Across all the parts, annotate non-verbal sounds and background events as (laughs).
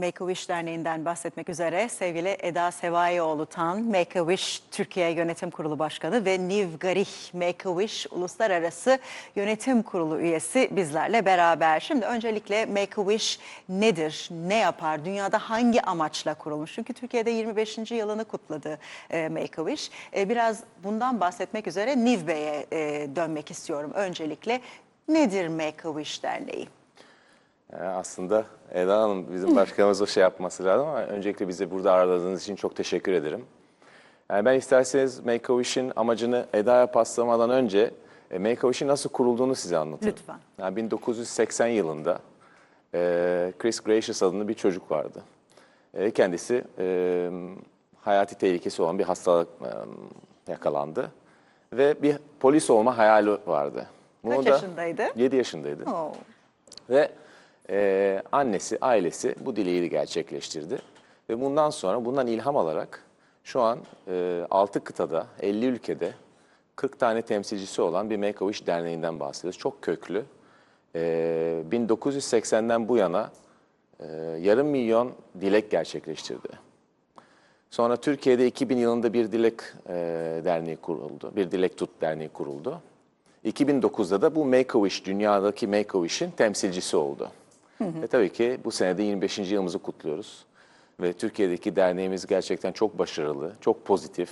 Make-A-Wish Derneği'nden bahsetmek üzere sevgili Eda Sevayoğlu Tan, Make-A-Wish Türkiye Yönetim Kurulu Başkanı ve Niv Garih Make-A-Wish Uluslararası Yönetim Kurulu üyesi bizlerle beraber. Şimdi öncelikle Make-A-Wish nedir, ne yapar, dünyada hangi amaçla kurulmuş? Çünkü Türkiye'de 25. yılını kutladı e, Make-A-Wish. E, biraz bundan bahsetmek üzere Niv Bey'e e, dönmek istiyorum. Öncelikle nedir Make-A-Wish Derneği? Yani aslında Eda Hanım bizim başkanımız o şey yapması lazım ama öncelikle bizi burada ağırladığınız için çok teşekkür ederim. Yani ben isterseniz Make-A-Wish'in amacını Eda'ya paslamadan önce e, Make-A-Wish'in nasıl kurulduğunu size anlatayım. Lütfen. Yani 1980 yılında e, Chris Gracious adında bir çocuk vardı. E, kendisi hayati tehlikesi olan bir hastalık yakalandı. Ve bir polis olma hayali vardı. Kaç yaşındaydı? 7 yaşındaydı. Oo. Ve e, annesi, ailesi bu dileği gerçekleştirdi. Ve bundan sonra bundan ilham alarak şu an e, 6 kıtada, 50 ülkede 40 tane temsilcisi olan bir Make-A-Wish Derneği'nden bahsediyoruz. Çok köklü. E, 1980'den bu yana e, yarım milyon dilek gerçekleştirdi. Sonra Türkiye'de 2000 yılında bir dilek e, derneği kuruldu. Bir dilek tut derneği kuruldu. 2009'da da bu Make-A-Wish, dünyadaki Make-A-Wish'in temsilcisi oldu. Ve tabii ki bu senede 25. yılımızı kutluyoruz. Ve Türkiye'deki derneğimiz gerçekten çok başarılı, çok pozitif.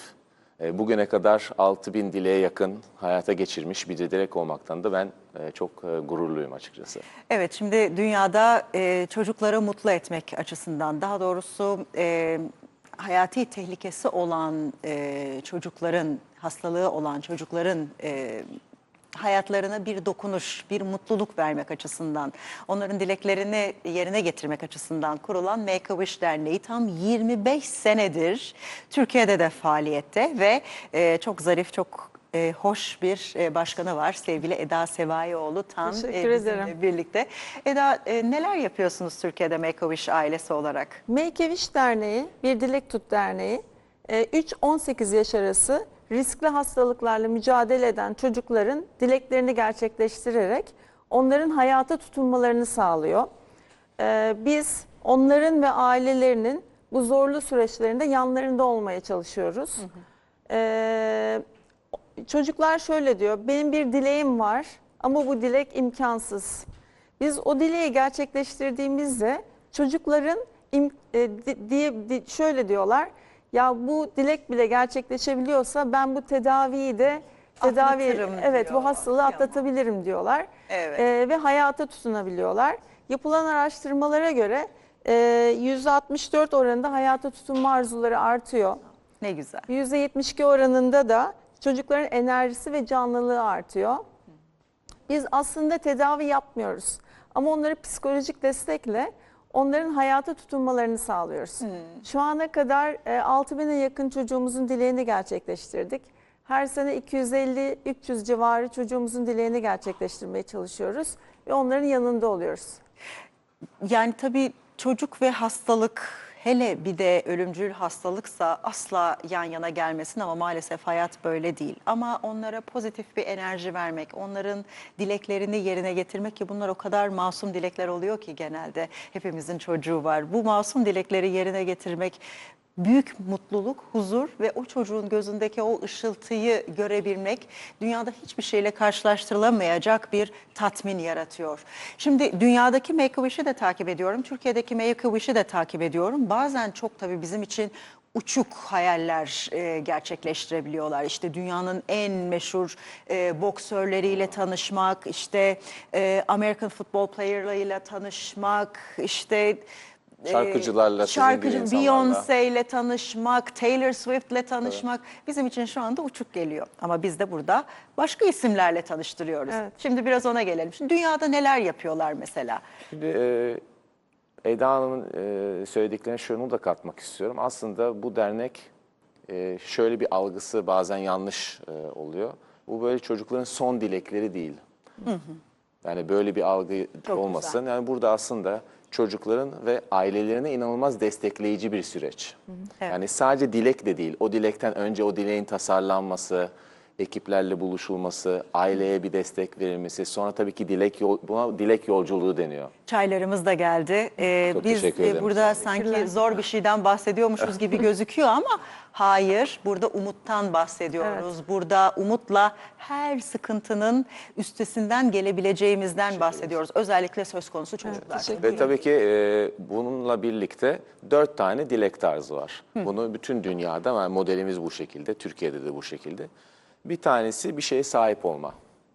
E, Bugüne kadar 6000 dileğe yakın hayata geçirmiş bir dilek olmaktan da ben e, çok e, gururluyum açıkçası. Evet şimdi dünyada e, çocukları mutlu etmek açısından daha doğrusu e, hayati tehlikesi olan e, çocukların hastalığı olan çocukların e, hayatlarına bir dokunuş, bir mutluluk vermek açısından, onların dileklerini yerine getirmek açısından kurulan Make-A-Wish Derneği tam 25 senedir Türkiye'de de faaliyette ve e, çok zarif, çok e, hoş bir e, başkanı var sevgili Eda Sevayoğlu Tan Teşekkür bizimle ederim. birlikte. Eda e, neler yapıyorsunuz Türkiye'de Make-A-Wish ailesi olarak? Make-A-Wish Derneği, Bir Dilek Tut Derneği, e, 3-18 yaş arası riskli hastalıklarla mücadele eden çocukların dileklerini gerçekleştirerek onların hayata tutunmalarını sağlıyor. E, Biz onların ve ailelerinin bu zorlu süreçlerinde yanlarında olmaya çalışıyoruz. E, Çocuklar şöyle diyor, benim bir dileğim var ama bu dilek imkansız. Biz o dileği gerçekleştirdiğimizde çocukların im- e, di- diye di- şöyle diyorlar, ya bu dilek bile gerçekleşebiliyorsa ben bu tedaviyi de tedavi evet diyor. bu hastalığı atlatabilirim diyorlar. Evet. E, ve hayata tutunabiliyorlar. Yapılan araştırmalara göre e, %64 oranında hayata tutunma arzuları artıyor. Ne güzel. %72 oranında da çocukların enerjisi ve canlılığı artıyor. Biz aslında tedavi yapmıyoruz ama onları psikolojik destekle onların hayata tutunmalarını sağlıyoruz. Şu ana kadar e, 6000'e yakın çocuğumuzun dileğini gerçekleştirdik. Her sene 250-300 civarı çocuğumuzun dileğini gerçekleştirmeye çalışıyoruz ve onların yanında oluyoruz. Yani tabii çocuk ve hastalık hele bir de ölümcül hastalıksa asla yan yana gelmesin ama maalesef hayat böyle değil. Ama onlara pozitif bir enerji vermek, onların dileklerini yerine getirmek ki bunlar o kadar masum dilekler oluyor ki genelde hepimizin çocuğu var. Bu masum dilekleri yerine getirmek büyük mutluluk, huzur ve o çocuğun gözündeki o ışıltıyı görebilmek dünyada hiçbir şeyle karşılaştırılamayacak bir tatmin yaratıyor. Şimdi dünyadaki Make-A-Wish'i de takip ediyorum, Türkiye'deki Make-A-Wish'i de takip ediyorum. Bazen çok tabii bizim için uçuk hayaller e, gerçekleştirebiliyorlar. İşte dünyanın en meşhur e, boksörleriyle tanışmak, işte e, American football player'larıyla tanışmak, işte e, Şarkıcılarla, şarkıcı. Beyoncé ile tanışmak, Taylor Swift'le tanışmak bizim için şu anda uçuk geliyor. Ama biz de burada başka isimlerle tanıştırıyoruz. Evet. Şimdi biraz ona gelelim. Şimdi dünyada neler yapıyorlar mesela? Şimdi e, Eda Hanım'ın e, söylediklerine şunu da katmak istiyorum. Aslında bu dernek e, şöyle bir algısı bazen yanlış e, oluyor. Bu böyle çocukların son dilekleri değil. Yani böyle bir algı Çok olmasın. Yani burada aslında çocukların ve ailelerine inanılmaz destekleyici bir süreç. Evet. Yani sadece dilek de değil. O dilekten önce o dileğin tasarlanması, ekiplerle buluşulması, aileye bir destek verilmesi, sonra tabii ki dilek yol, buna dilek yolculuğu deniyor. Çaylarımız da geldi. Ee, Çok biz teşekkür e, ederim. burada sanki zor bir şeyden bahsediyormuşuz gibi gözüküyor ama hayır. Burada umuttan bahsediyoruz. Burada umutla her sıkıntının üstesinden gelebileceğimizden bahsediyoruz. Özellikle söz konusu çocuklar. teşekkür Ve tabii ki e, bununla birlikte dört tane dilek tarzı var. Bunu bütün dünyada, yani modelimiz bu şekilde, Türkiye'de de bu şekilde. Bir tanesi bir şeye sahip olma.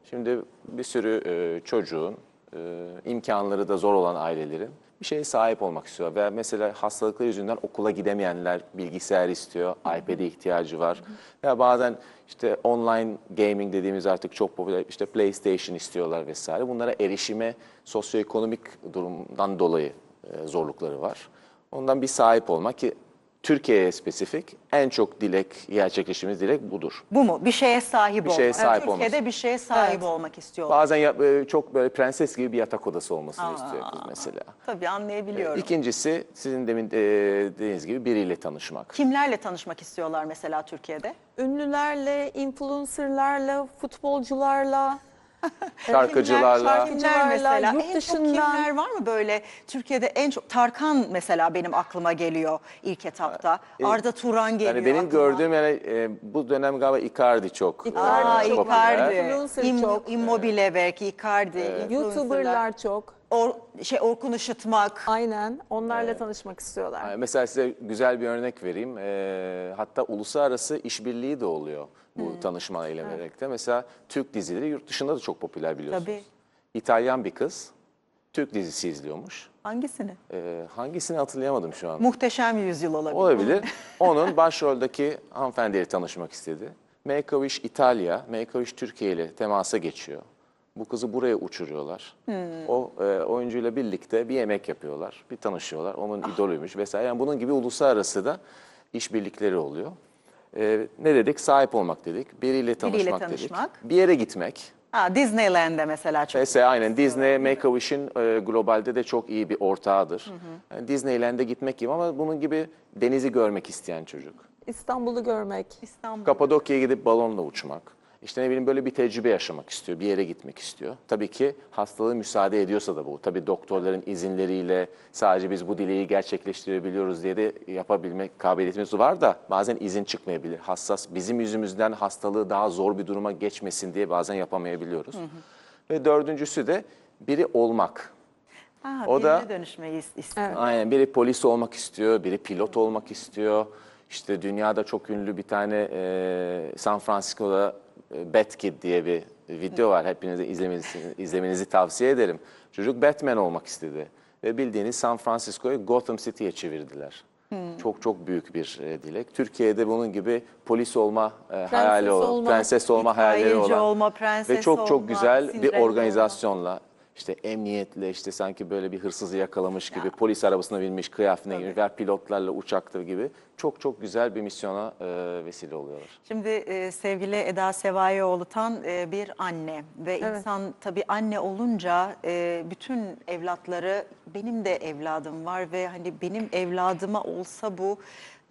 Şimdi bir sürü e, çocuğun, e, imkanları da zor olan ailelerin bir şeye sahip olmak istiyor. Ve mesela hastalıkları yüzünden okula gidemeyenler bilgisayar istiyor, iPad'e ihtiyacı var. Ya bazen işte online gaming dediğimiz artık çok popüler, işte PlayStation istiyorlar vesaire. Bunlara erişime sosyoekonomik durumdan dolayı e, zorlukları var. Ondan bir sahip olmak ki Türkiye'ye spesifik en çok dilek, gerçekleştiğimiz dilek budur. Bu mu? Bir şeye sahip Bir olmak. şeye sahip Türkiye'de olması. bir şeye sahip Evet. olmak istiyorlar. Bazen ya- e, çok böyle prenses gibi bir yatak odası olmasını istiyor kız mesela. Tabii anlayabiliyorum. İkincisi sizin demin e, dediğiniz gibi biriyle tanışmak. Kimlerle tanışmak istiyorlar mesela Türkiye'de? Ünlülerle, influencerlarla, futbolcularla, (laughs) Şarkıcılarla. Kimler- Kimler mesela? yurt en dışından- çok kimler var mı böyle Türkiye'de en çok Tarkan mesela benim aklıma geliyor ilk etapta. Arda Turan geliyor. Yani benim aklıma. gördüğüm yani e, bu dönem galiba Icardi çok e, Icardi Aa, çok popüler. Icardi. Influencer İm, çok. Immobile belki Icardi. influencerlar. YouTuber'lar çok. Or, şey Orkun Işıtmak. Aynen. Onlarla tanışmak istiyorlar. Yani Mesela size güzel bir örnek vereyim. E, hatta uluslararası işbirliği de oluyor bu Hmm. tanışma ile birlikte. Mesela Türk dizileri yurt dışında da çok popüler biliyorsunuz. Tabii. İtalyan bir kız Türk dizisi izliyormuş. Hangisini? E, hangisini hatırlayamadım şu an. Muhteşem Yüzyıl olabilir. Olabilir. (laughs) Onun başroldeki hanımefendiyle tanışmak istedi. Make a Wish İtalya, Make a Wish Türkiye ile temasa geçiyor. Bu kızı buraya uçuruyorlar. O e, oyuncuyla birlikte bir yemek yapıyorlar, bir tanışıyorlar. Onun idolüymüş vesaire. Yani bunun gibi uluslararası da işbirlikleri oluyor. E, ne dedik? Sahip olmak dedik. Biriyle tanışmak, tanışmak. dedik. Bir yere gitmek. Ha, Disneyland'de mesela çok. Mesela aynen Disney, Make-A-Wish'in e, globalde de çok iyi bir ortağıdır. Yani Disneyland'e gitmek gibi ama bunun gibi denizi görmek isteyen çocuk. İstanbul'u görmek. İstanbul. Kapadokya'ya gidip balonla uçmak. İşte ne bileyim böyle bir tecrübe yaşamak istiyor, bir yere gitmek istiyor. Tabii ki hastalığı müsaade ediyorsa da bu. Tabii doktorların izinleriyle sadece biz bu dileği gerçekleştirebiliyoruz diye de yapabilmek kabiliyetimiz var da bazen izin çıkmayabilir. Hassas bizim yüzümüzden hastalığı daha zor bir duruma geçmesin diye bazen yapamayabiliyoruz. Ve dördüncüsü de biri olmak. Ha, O da- dönüşmeyi is- istiyor. Aynen biri polis olmak istiyor, biri pilot olmak istiyor. İşte dünyada çok ünlü bir tane e, San Francisco'da Bat Kid diye bir video var. Hepinize izlemenizi, izlemenizi tavsiye ederim. Çocuk Batman olmak istedi. Ve bildiğiniz San Francisco'yu Gotham City'ye çevirdiler. Çok çok büyük bir e, dilek. Türkiye'de bunun gibi polis olma e, hayali olan, olma, prenses olma hayalleri olan olma, prenses ve çok çok olma, güzel bir olma. İşte emniyetle işte sanki böyle bir hırsızı yakalamış gibi polis arabasına binmiş kıyafetine girmiş veya pilotlarla uçakta gibi çok çok güzel bir misyona e, vesile oluyorlar. Şimdi e, sevgili Eda Sevayoğlu Tan e, bir anne ve Evet. insan tabii anne olunca e, bütün evlatları benim de evladım var ve hani benim evladıma olsa bu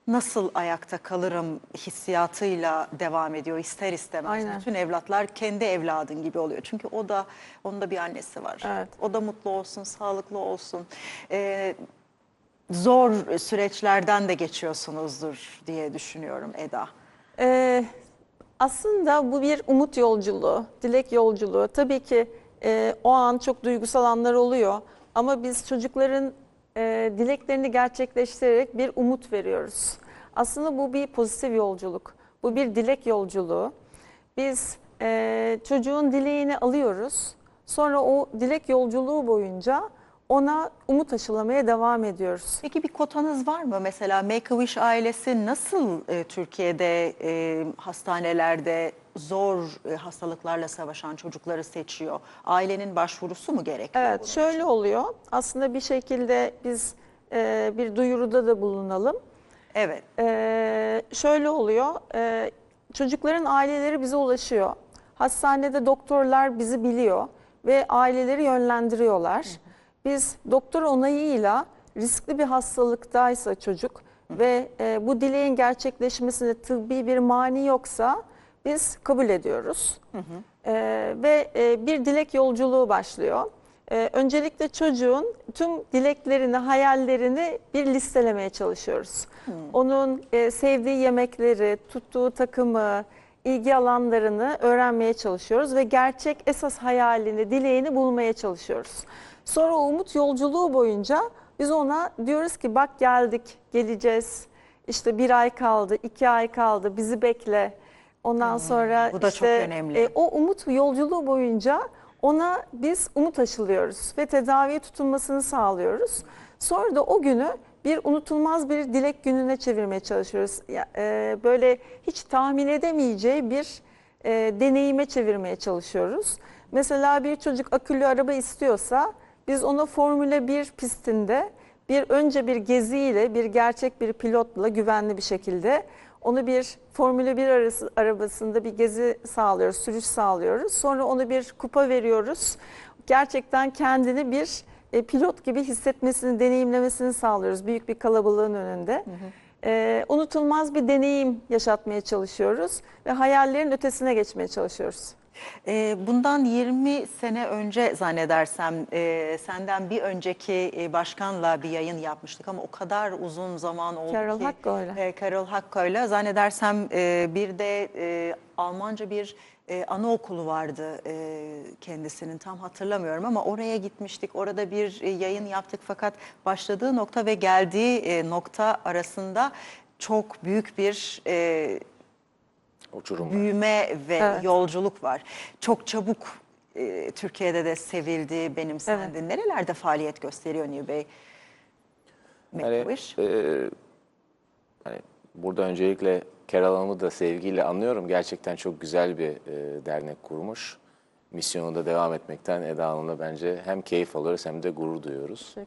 nasıl ayakta kalırım hissiyatıyla devam ediyor ister istemez. Aynen. Bütün evlatlar kendi evladın gibi oluyor. Çünkü o da onun da bir annesi var. Evet. O da mutlu olsun, sağlıklı olsun. E, zor süreçlerden de geçiyorsunuzdur diye düşünüyorum Eda. Ee, aslında bu bir umut yolculuğu, dilek yolculuğu. Tabii ki e, o an çok duygusal anlar oluyor. Ama biz çocukların e, dileklerini gerçekleştirerek bir umut veriyoruz. Aslında bu bir pozitif yolculuk. Bu bir dilek yolculuğu. Biz e, çocuğun dileğini alıyoruz. Sonra o dilek yolculuğu boyunca ona umut aşılamaya devam ediyoruz. Peki bir kotanız var mı? Mesela Make-A-Wish ailesi nasıl e, Türkiye'de e, hastanelerde zor e, hastalıklarla savaşan çocukları seçiyor? Ailenin başvurusu mu gerekiyor? Evet, bunun şöyle için? oluyor. Aslında bir şekilde biz e, bir duyuruda da bulunalım. Evet. E, şöyle oluyor. e, çocukların aileleri bize ulaşıyor. Hastanede doktorlar bizi biliyor ve aileleri yönlendiriyorlar. Biz doktor onayıyla riskli bir hastalıktaysa çocuk ve e, bu dileğin gerçekleşmesinde tıbbi bir mani yoksa biz kabul ediyoruz. E, ve e, bir dilek yolculuğu başlıyor. E, öncelikle çocuğun tüm dileklerini, hayallerini bir listelemeye çalışıyoruz. Onun e, sevdiği yemekleri, tuttuğu takımı, ilgi alanlarını öğrenmeye çalışıyoruz ve gerçek esas hayalini, dileğini bulmaya çalışıyoruz. Sonra o umut yolculuğu boyunca biz ona diyoruz ki bak geldik, geleceğiz. İşte bir ay kaldı, iki ay kaldı, bizi bekle. Ondan sonra Hmm, bu da çok işte, önemli. e, o umut yolculuğu boyunca ona biz umut aşılıyoruz ve tedaviye tutulmasını sağlıyoruz. Sonra da o günü bir unutulmaz bir dilek gününe çevirmeye çalışıyoruz. E, böyle hiç tahmin edemeyeceği bir e, deneyime çevirmeye çalışıyoruz. Mesela bir çocuk akülü araba istiyorsa biz ona Formula 1 pistinde bir önce bir geziyle bir gerçek bir pilotla güvenli bir şekilde onu bir Formula 1 arası, arabasında bir gezi sağlıyoruz, sürüş sağlıyoruz. Sonra onu bir kupa veriyoruz. Gerçekten kendini bir e, pilot gibi hissetmesini, deneyimlemesini sağlıyoruz büyük bir kalabalığın önünde. E, unutulmaz bir deneyim yaşatmaya çalışıyoruz ve hayallerin ötesine geçmeye çalışıyoruz. Ee, Bundan 20 sene önce zannedersem e, senden bir önceki e, başkanla bir yayın yapmıştık ama o kadar uzun zaman oldu Carol ki. Hakko'yla. E, Carol Hakko'yla zannedersem e, bir de e, Almanca bir e, anaokulu vardı e, kendisinin tam hatırlamıyorum ama oraya gitmiştik. Orada bir e, yayın yaptık fakat başladığı nokta ve geldiği e, nokta arasında çok büyük bir e, Uçurum var. büyüme ve Evet. yolculuk var. Çok çabuk e, Türkiye'de de sevildi, benimsendi. Nerelerde faaliyet gösteriyor New Bey? Make-A-Wish? e, hani burada öncelikle Carol Hanım'ı da sevgiyle anlıyorum. Gerçekten çok güzel bir e, dernek kurmuş. Misyonunda devam etmekten Eda Hanım'la bence hem keyif alıyoruz hem de gurur duyuyoruz.